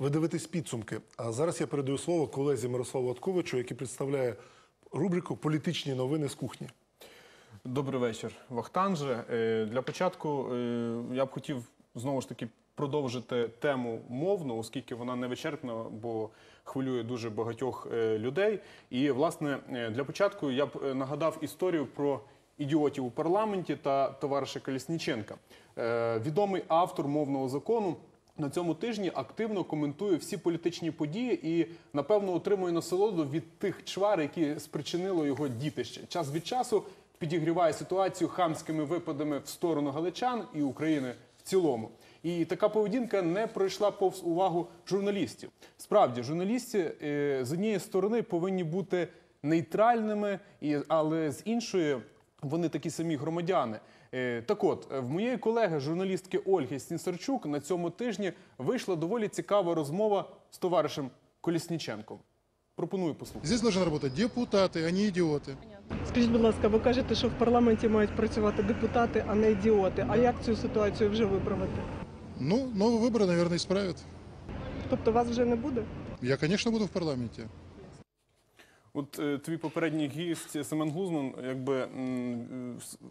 Ви дивитесь підсумки. А зараз я передаю слово колезі Мирославу Атковичу, який представляє рубрику Політичні новини з кухні. Добрий вечір, Вахтанже. Е, Для початку е, я б хотів знову ж таки продовжити тему мовну, оскільки вона не вичерпна, бо хвилює дуже багатьох е, людей. І, власне, для початку я б нагадав історію про ідіотів у парламенті та товариша Колісніченка. Відомий автор мовного закону. На цьому тижні активно коментує всі політичні події і, напевно, отримує насолоду від тих чвар, які спричинило його дітище. Час від часу підігріває ситуацію хамськими випадами в сторону галичан і України в цілому. І така поведінка не пройшла повз увагу журналістів. Справді, журналісти е, з однієї сторони повинні бути нейтральними, але з іншої вони такі самі громадяни. Е, Так от, е, в моєї колеги, журналістки Ольги Снісарчук, на цьому тижні вийшла доволі цікава розмова з товаришем Колісніченком. Пропоную послухати. Здесь должны работать депутаты, а не идиоты. Скажіть, будь ласка, ви кажете, що в парламенті мають працювати депутати, а не ідіоти. А як цю ситуацію вже виправити? Ну, новые выборы, наверное, исправят. Тобто вас вже не буде? Я, конечно, буду в парламенте. От е, твій попередній гість Семен Глузман якби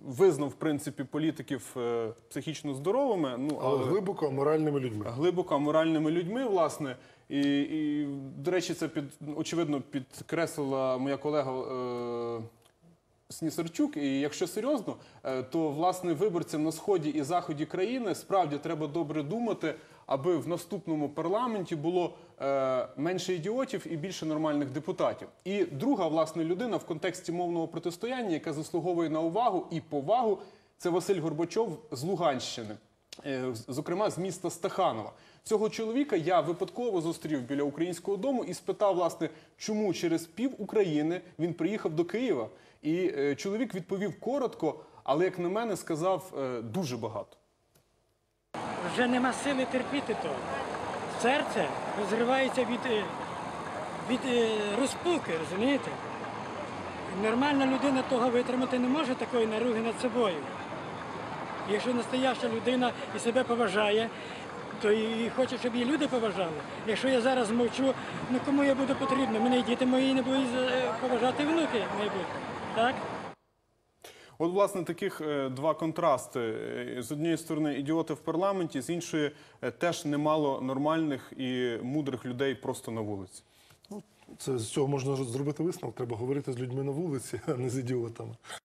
визнав в принципі політиків е, психічно здоровими, ну Але але глибоко моральними людьми. глибоко аморальними людьми, власне. І, і до речі, це під очевидно підкреслила моя колега. Е, Снісарчук, і якщо серйозно, е, то власне виборцям на сході і заході країни справді треба добре думати, аби в наступному парламенті було е, менше ідіотів і більше нормальних депутатів. І друга власне людина в контексті мовного протистояння, яка заслуговує на увагу і повагу, це Василь Горбачов з Луганщини. Е, зокрема з міста Стаханова. Цього чоловіка я випадково зустрів біля українського дому і спитав, власне, чому через пів України він приїхав до Києва. І е, чоловік відповів коротко, але як на мене сказав е, дуже багато. Вже нема сили терпіти то. Серце розривається від, від розпуки, розумієте? Нормальна людина того витримати не може такої наруги над собою. Якщо настояща людина і себе поважає, то і хоче, щоб її люди поважали. Якщо я зараз мовчу, ну кому я буду потрібно? Мене і діти мої не будуть е, поважати внуки майбутнє. Так? От, власне, таких е, два контрасти. Е, З однієї сторони, ідіоти в парламенті, з іншої теж немало нормальних і мудрих людей просто на вулиці. Це з цього можна зробити висновок. Треба говорити з людьми на вулиці, а не з ідіотами.